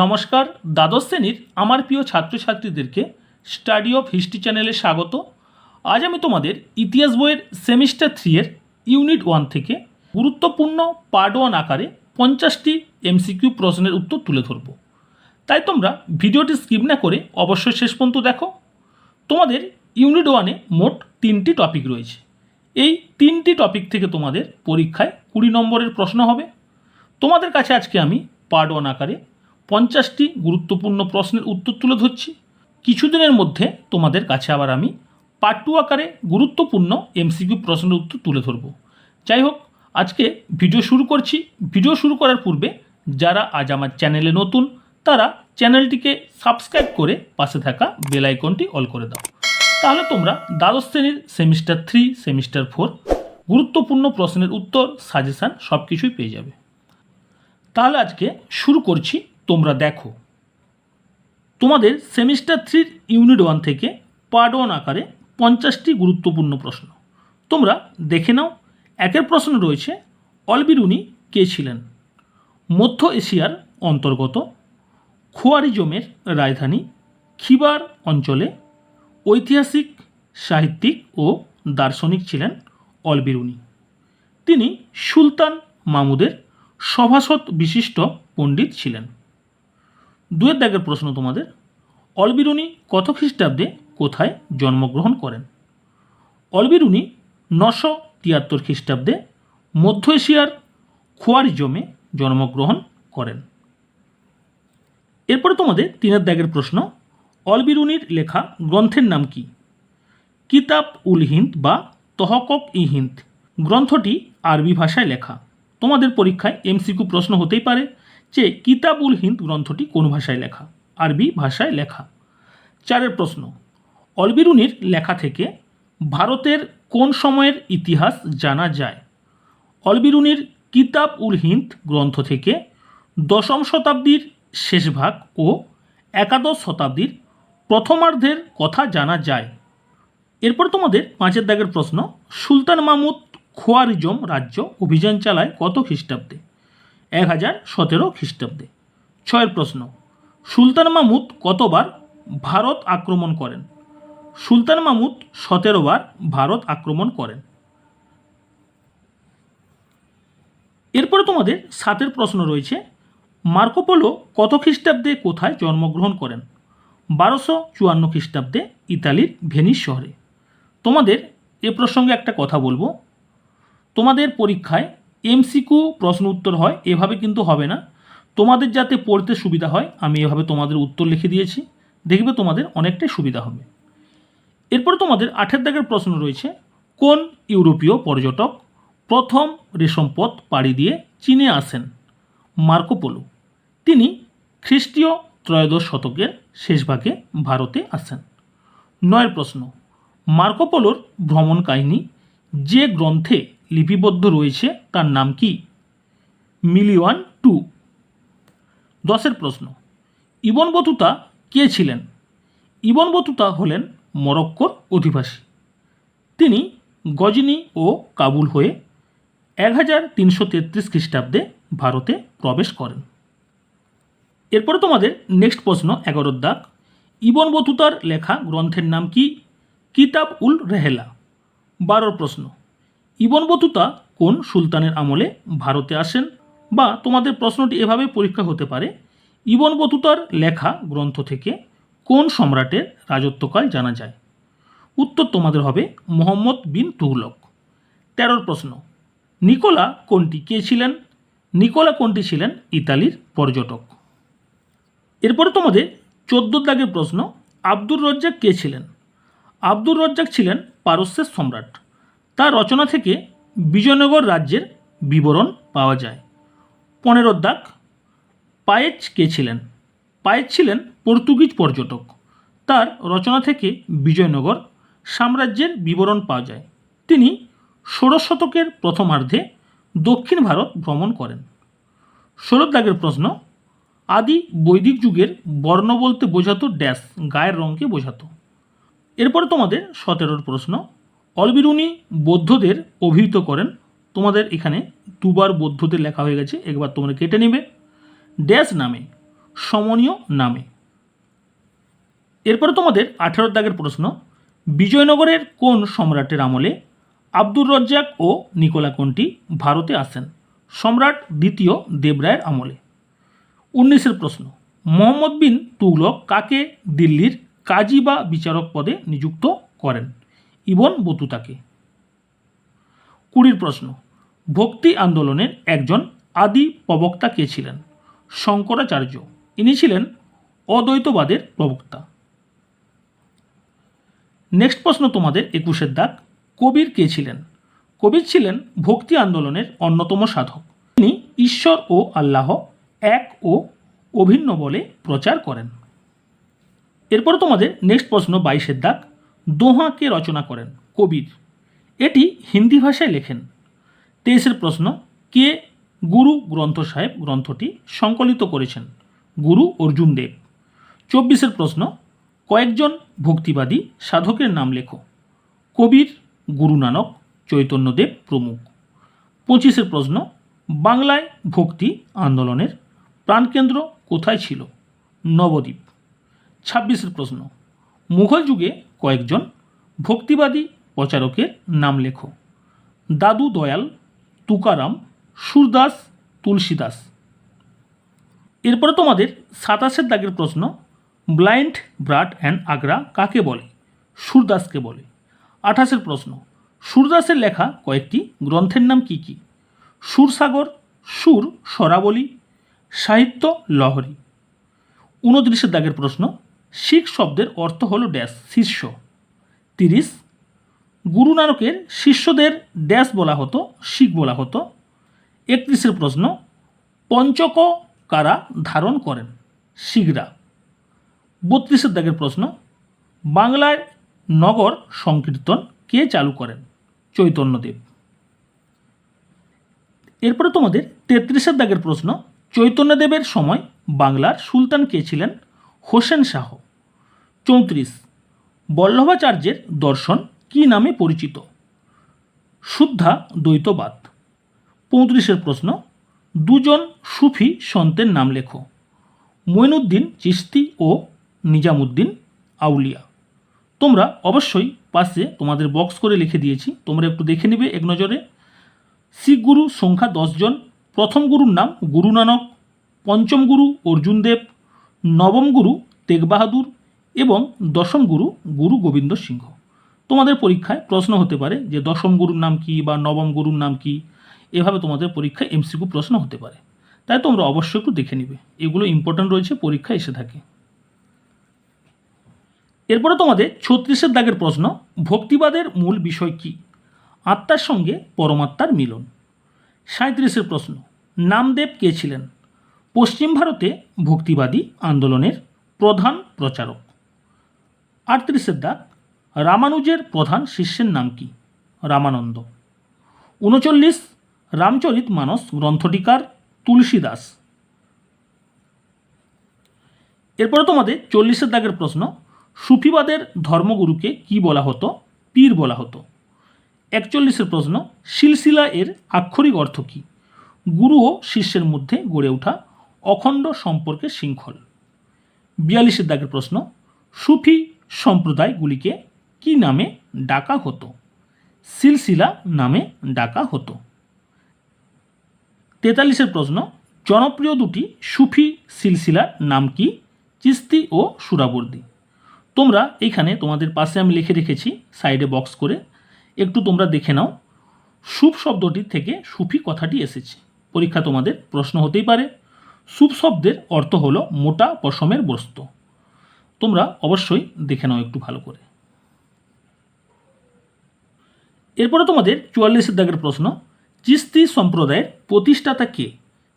নমস্কার, দ্বাদশ শ্রেণির আমার প্রিয় ছাত্রছাত্রীদেরকে স্টাডি অফ হিস্ট্রি চ্যানেলে স্বাগত। আজ আমি তোমাদের ইতিহাস বইয়ের সেমিস্টার থ্রি এর ইউনিট ওয়ান থেকে গুরুত্বপূর্ণ পার্ট ওয়ান আকারে পঞ্চাশটি এমসিকিউ প্রশ্নের উত্তর তুলে ধরব। তাই তোমরা ভিডিওটি স্কিপ না করে অবশ্যই শেষ পর্যন্ত দেখো। তোমাদের ইউনিট ওয়ানে মোট তিনটি টপিক রয়েছে। এই তিনটি টপিক থেকে তোমাদের পরীক্ষায় কুড়ি নম্বরের প্রশ্ন হবে। তোমাদের কাছে আজকে আমি পার্ট ওয়ান আকারে পঞ্চাশটি গুরুত্বপূর্ণ প্রশ্নের উত্তর তুলে ধরছি। কিছুদিনের মধ্যে তোমাদের কাছে আবার আমি পার্ট টু আকারে গুরুত্বপূর্ণ এমসিকিউ প্রশ্নের উত্তর তুলে ধরবো। যাই হোক, আজকে ভিডিও শুরু করছি। ভিডিও শুরু করার পূর্বে যারা আজ আমার চ্যানেলে নতুন, তারা চ্যানেলটিকে সাবস্ক্রাইব করে পাশে থাকা বেল আইকনটি অল করে দাও। তাহলে তোমরা দ্বাদশ শ্রেণির সেমিস্টার থ্রি, সেমিস্টার ফোর গুরুত্বপূর্ণ প্রশ্নের উত্তর, সাজেশান সব কিছুই পেয়ে যাবে। তাহলে আজকে শুরু করছি তোমরা দেখো। তোমাদের সেমিস্টার থ্রির ইউনিট ওয়ান থেকে পার্ট ওয়ান আকারে পঞ্চাশটি গুরুত্বপূর্ণ প্রশ্ন। তোমরা দেখে নাও, একের প্রশ্ন রয়েছে, অলবিরুনি কে ছিলেন? মধ্য এশিয়ার অন্তর্গত খোয়ারিজমের রাজধানী, খিবার অঞ্চলে, ঐতিহাসিক, সাহিত্যিক ও দার্শনিক ছিলেন অলবিরুনি। তিনি সুলতান মামুদের সভাসদ বিশিষ্ট পণ্ডিত ছিলেন। দুয়ের দাগের প্রশ্ন তোমাদের। অলবিরুনি কত খ্রিস্টাব্দে কোথায় জন্মগ্রহণ করেন? অলবিরুনি নশো তিয়াত্তর খ্রিস্টাব্দে মধ্য এশিয়ার খোয়ারিজমে জন্মগ্রহণ করেন। এরপরে তোমাদের তিনের দাগের প্রশ্ন অলবিরুনির লেখা গ্রন্থের নাম কি? কিতাব উল হিন্দ বা তহকক ই হিন্দ। গ্রন্থটি আরবি ভাষায় লেখা। তোমাদের পরীক্ষায় এমসিকিউ প্রশ্ন হতেই পারে। যে কিতাব উল হিন্দ গ্রন্থটি কোন ভাষায় লেখা? আরবি ভাষায় লেখা। চারের প্রশ্ন, অলবিরুনির লেখা থেকে ভারতের কোন সময়ের ইতিহাস জানা যায়? অলবিরুনির কিতাব উল হিন্দ গ্রন্থ থেকে দশম শতাব্দীর শেষ ভাগ ও একাদশ শতাব্দীর প্রথমার্ধের কথা জানা যায়। এরপর তোমাদের পাঁচের দাগের প্রশ্ন, সুলতান মাহমুদ খোয়ারিজম রাজ্য অভিযান চালায় কত খ্রিস্টাব্দে? এক হাজার সতেরো খ্রিস্টাব্দে। ছয়ের প্রশ্ন, সুলতান মাহমুদ কতবার ভারত আক্রমণ করেন? সুলতান মাহমুদ সতেরো বার ভারত আক্রমণ করেন। এরপরে তোমাদের সাতের প্রশ্ন রয়েছে, মার্কোপোলো কত খ্রিস্টাব্দে কোথায় জন্মগ্রহণ করেন? বারোশো চুয়ান্ন খ্রিস্টাব্দে ইতালির ভেনিস শহরে। তোমাদের এ প্রসঙ্গে একটা কথা বলব। তোমাদের পরীক্ষায় এমসিকিউ প্রশ্ন উত্তর হয়, এভাবে কিন্তু হবে না। তোমাদের যাতে পড়তে সুবিধা হয়, আমি এভাবে তোমাদের উত্তর লিখে দিয়েছি। দেখবে তোমাদের অনেকটাই সুবিধা হবে। এরপর তোমাদের আঠের দাগের প্রশ্ন রয়েছে, কোন ইউরোপীয় পর্যটক প্রথম রেশম পথ পাড়ি দিয়ে চীনে আসেন? মার্কোপোলো তিনি খ্রিস্টীয় ত্রয়োদশ শতকের শেষ ভাগে ভারতে আসেন। নয়ের প্রশ্ন মার্কোপোলোর ভ্রমণ কাহিনী যে গ্রন্থে লিপিবদ্ধ রয়েছে, তার নাম কি? মিলিওয়ান টু। দশের প্রশ্ন, ইবন বতুতা কে ছিলেন? ইবন বতুতা হলেন মরক্কোর অধিবাসী। তিনি গজনি ও কাবুল হয়ে এক হাজার তিনশো তেত্রিশ খ্রিস্টাব্দে ভারতে প্রবেশ করেন। এরপরে তোমাদের নেক্সট প্রশ্ন, এগারোর দাগ, ইবন বতুতার লেখা গ্রন্থের নাম কি? কিতাব উল রেহেলা। বারোর প্রশ্ন ইবন বতুতা কোন সুলতানের আমলে ভারতে আসেন বা তোমাদের প্রশ্নটি এভাবে পরীক্ষা হতে পারে, ইবন বতুতার লেখা গ্রন্থ থেকে কোন সম্রাটের রাজত্বকাল জানা যায়? উত্তর তোমাদের হবে মোহাম্মদ বিন তুগলক। তেরোর প্রশ্ন, নিকোলা কোনটি, কে ছিলেন? নিকোলা কোনটি ছিলেন ইতালির পর্যটক? এরপরে তোমাদের চোদ্দ দাগের প্রশ্ন, আব্দুর রজ্জাক কে ছিলেন? আব্দুর রজ্জাক ছিলেন পারস্যের সম্রাট। তার রচনা থেকে বিজয়নগর রাজ্যের বিবরণ পাওয়া যায়। পনেরো দাগ। পায়েচ কে ছিলেন? পায়েচ ছিলেন পর্তুগিজ পর্যটক। তার রচনা থেকে বিজয়নগর সাম্রাজ্যের বিবরণ পাওয়া যায়। তিনি ষোড়শ শতকের প্রথমার্ধে দক্ষিণ ভারত ভ্রমণ করেন। ষোলো দাগের প্রশ্ন, আদি বৈদিক যুগের বর্ণ বলতে বোঝাতো ড্যাশ, গায়ের রঙকে বোঝাতো। এরপরে তোমাদের সতেরোর প্রশ্ন অলবিরুনি বৌদ্ধদের অভিহিত করেন। তোমাদের এখানে দুবার বৌদ্ধদের লেখা হয়ে গেছে, একবার তোমরা কেটে নেবে। ড্যাশ নামে, সমনীয় নামে। এরপরে তোমাদের আঠারো দাগের প্রশ্ন, বিজয়নগরের কোন সম্রাটের আমলে আব্দুর রজ্জাক ও নিকোলা কোন্টি ভারতে আসেন? সম্রাট দ্বিতীয় দেবরায়ের আমলে। উনিশের প্রশ্ন, মোহাম্মদ বিন তুগলক কাকে দিল্লির কাজী বা বিচারক পদে নিযুক্ত করেন? ইবন বতুতাকে। কুড়ির প্রশ্ন, ভক্তি আন্দোলনের একজন আদি প্রবক্তা কে ছিলেন? শঙ্করাচার্য। ইনি ছিলেন অদ্বৈতবাদের প্রবক্তা। নেক্সট প্রশ্ন তোমাদের একুশের দাগ, কবির কে ছিলেন? কবির ছিলেন ভক্তি আন্দোলনের অন্যতম সাধক। তিনি ঈশ্বর ও আল্লাহ এক ও অভিন্ন বলে প্রচার করেন। এরপর তোমাদের নেক্সট প্রশ্ন বাইশের দাগ দোহা কে রচনা করেন কবির। এটি হিন্দি ভাষায় লেখেন। তেইশের প্রশ্ন, কে গুরু গ্রন্থ সাহেব গ্রন্থটি সংকলিত করেছেন? গুরু অর্জুন দেব। চব্বিশের প্রশ্ন, কয়েকজন ভক্তিবাদী সাধকের নাম লেখো। কবির গুরু নানক চৈতন্যদেব প্রমুখ। পঁচিশের প্রশ্ন, বাংলায় ভক্তি আন্দোলনের প্রাণকেন্দ্র কোথায় ছিল? নবদ্বীপ। ছাব্বিশের প্রশ্ন, মুঘল যুগে কয়েকজন ভক্তিবাদী প্রচারকের নাম লেখো। দাদু দয়াল, তুকারাম, সুরদাস, তুলসীদাস। এরপরে তোমাদের সাতাশের দাগের প্রশ্ন, ব্লাইন্ড ব্রাড অ্যান্ড আগ্রা কাকে বলে? সুরদাসকে বলে। আঠাশের প্রশ্ন, সুরদাসের লেখা কয়েকটি গ্রন্থের নাম কি কি? সুরসাগর, সুর, সরাবলী, সাহিত্য, লহরী। উনত্রিশের দাগের প্রশ্ন শিখ শব্দের অর্থ হল ড্যাশ, শিষ্য। তিরিশ, গুরু নানকের শিষ্যদের ড্যাশ বলা হতো, শিখ বলা হতো। একত্রিশের প্রশ্ন, পঞ্চক কারা ধারণ করেন? শিখরা। বত্রিশের দাগের প্রশ্ন, বাংলায় নগর সংকীর্তন কে চালু করেন? চৈতন্যদেব। এরপরে তোমাদের তেত্রিশের দাগের প্রশ্ন, চৈতন্যদেবের সময় বাংলার সুলতান কে ছিলেন? হোসেন শাহ। চৌত্রিশ, বল্লভাচার্যের দর্শন কি নামে পরিচিত? শুদ্ধা দ্বৈতবাদ। পঁয়ত্রিশের প্রশ্ন, দুজন সুফি সন্তের নাম লেখো। মঈনুদ্দিন চিস্তি ও নিজামুদ্দিন আউলিয়া। তোমরা অবশ্যই পাশে তোমাদের বক্স করে লিখে দিয়েছি। তোমরা একটু দেখে নিবে এক নজরে। শিখ গুরু সংখ্যা দশজন প্রথম গুরুর নাম গুরু নানক পঞ্চম গুরু অর্জুন দেব নবম গুরু তেগ বাহাদুর এবং দশম গুরু গুরু গোবিন্দ সিংহ। তোমাদের পরীক্ষায় প্রশ্ন হতে পারে যে দশম গুরুর নাম কি বা নবম গুরুর নাম কি? এভাবে তোমাদের পরীক্ষায় এমসিকিউ প্রশ্ন হতে পারে। তাই তোমরা অবশ্যই একটু দেখে নিবে। এগুলো ইম্পর্ট্যান্ট রয়েছে, পরীক্ষায় এসে থাকে। এরপরে তোমাদের ছত্রিশের দাগের প্রশ্ন, ভক্তিবাদের মূল বিষয় কি? আত্মার সঙ্গে পরমাত্মার মিলন। সাঁত্রিশের প্রশ্ন, নামদেব কে ছিলেন? পশ্চিম ভারতে ভক্তিবাদী আন্দোলনের প্রধান প্রচারক। আটত্রিশের দাগ রামানুজের প্রধান শিষ্যের নাম কি? রামানন্দ। উনচল্লিশ, রামচরিত মানস গ্রন্থটিকার তুলসী দাস এরপরে তোমাদের চল্লিশের দাগের প্রশ্ন, সুফিবাদের ধর্মগুরুকে কি বলা হতো? পীর বলা হতো। একচল্লিশের প্রশ্ন, সিলসিলা এর আক্ষরিক অর্থ কী? গুরু ও শিষ্যের মধ্যে গড়ে ওঠা অখণ্ড সম্পর্কের শৃঙ্খল। বিয়াল্লিশের দাগের প্রশ্ন, সুফি সম্প্রদায়গুলিকে কি নামে ডাকা হতো? সিলসিলা নামে ডাকা হতো। তেতাল্লিশের প্রশ্ন, জনপ্রিয় দুটি সুফি সিলসিলার নাম কি? চিস্তি ও সুরাবর্দি। তোমরা এইখানে তোমাদের পাশে আমি লিখে রেখেছি, সাইডে বক্স করে। একটু তোমরা দেখে নাও। সুপ শব্দটি থেকে সুফি কথাটি এসেছে। পরীক্ষা তোমাদের প্রশ্ন হতেই পারে। সুপ শব্দের অর্থ হলো মোটা পশমের বস্তু। তোমরা অবশ্যই দেখে নাও একটু ভালো করে। এরপরে তোমাদের চুয়াল্লিশের দাগের প্রশ্ন, চিস্তি সম্প্রদায়ের প্রতিষ্ঠাতা কে?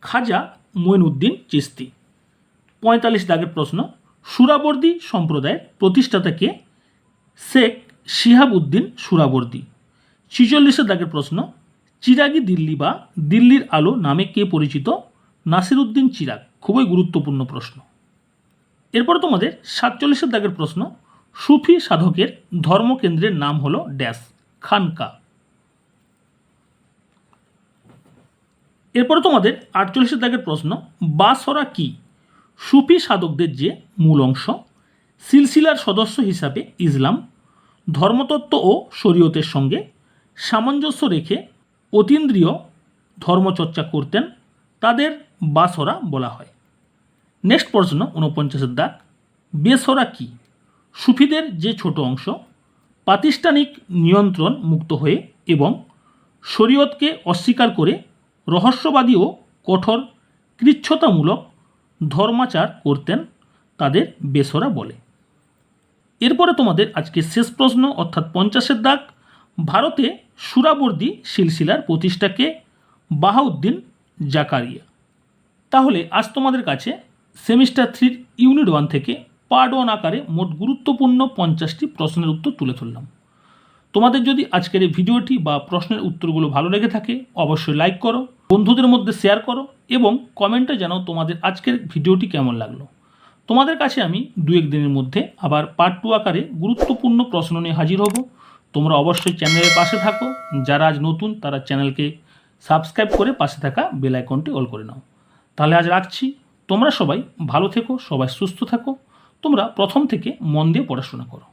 খাজা মঈনুদ্দিন চিস্তি। পঁয়তাল্লিশ দাগের প্রশ্ন, সুরাবর্দী সম্প্রদায়ের প্রতিষ্ঠাতা কে? শেখ শিহাবুদ্দিন সুরাবর্দী। ছিচল্লিশের দাগের প্রশ্ন, চিরাগি দিল্লি বা দিল্লির আলো নামে কে পরিচিত? নাসিরুদ্দিন চিরাগ? খুবই গুরুত্বপূর্ণ প্রশ্ন। এরপর তোমাদের সাতচল্লিশের দাগের প্রশ্ন, সুফি সাধকের ধর্মকেন্দ্রের নাম হলো ড্যাশ, খানকা। এরপরে তোমাদের আটচল্লিশের দাগের প্রশ্ন বাসরা কি? সুফি সাধকদের যে মূল অংশ, সিলসিলার সদস্য হিসাবে ইসলাম, ধর্মতত্ত্ব ও শরীয়তের সঙ্গে সামঞ্জস্য রেখে অতীন্দ্রিয় ধর্মচর্চা করতেন, তাদের বাসরা বলা হয়। নেক্সট প্রশ্ন উনপঞ্চাশের দাগ। বেসরা কি? সুফিদের যে ছোট অংশ, প্রাতিষ্ঠানিক নিয়ন্ত্রণ মুক্ত হয়ে এবং শরীয়তকে অস্বীকার করে রহস্যবাদী ও কঠোর কৃচ্ছতামূলক ধর্মাচার করতেন তাদের বেসরা বলে। এরপরে তোমাদের আজকে শেষ প্রশ্ন, অর্থাৎ পঞ্চাশের দাগ। ভারতে সুরাবর্দী সিলসিলার প্রতিষ্ঠাকে বাহাউদ্দিন জাকারিয়া। তাহলে আজ তোমাদের কাছে সেমিস্টার থ্রির ইউনিট ওয়ান থেকে পার্ট ওয়ান আকারে মোট গুরুত্বপূর্ণ পঞ্চাশটি প্রশ্নের উত্তর তুলে ধরলাম। তোমাদের যদি আজকের এই ভিডিওটি বা প্রশ্নের উত্তরগুলো ভালো লেগে থাকে, অবশ্যই লাইক করো, বন্ধুদের মধ্যে শেয়ার করো এবং কমেন্টে জানাও তোমাদের আজকের ভিডিওটি কেমন লাগল। তোমাদের কাছে আমি দু এক দিনের মধ্যে আবার পার্ট টু আকারে গুরুত্বপূর্ণ প্রশ্ন নিয়ে হাজির হব। তোমরা অবশ্যই চ্যানেলের পাশে থাকো। যারা আজ নতুন, তারা চ্যানেলকে সাবস্ক্রাইব করে পাশে থাকা বেল আইকনটি অল করে নাও। তাহলে আজ রাখছি। তোমরা সবাই ভালো থেকো, সবাই সুস্থ থাকো। তোমরা প্রথম থেকে মন দিয়ে পড়াশোনা করো।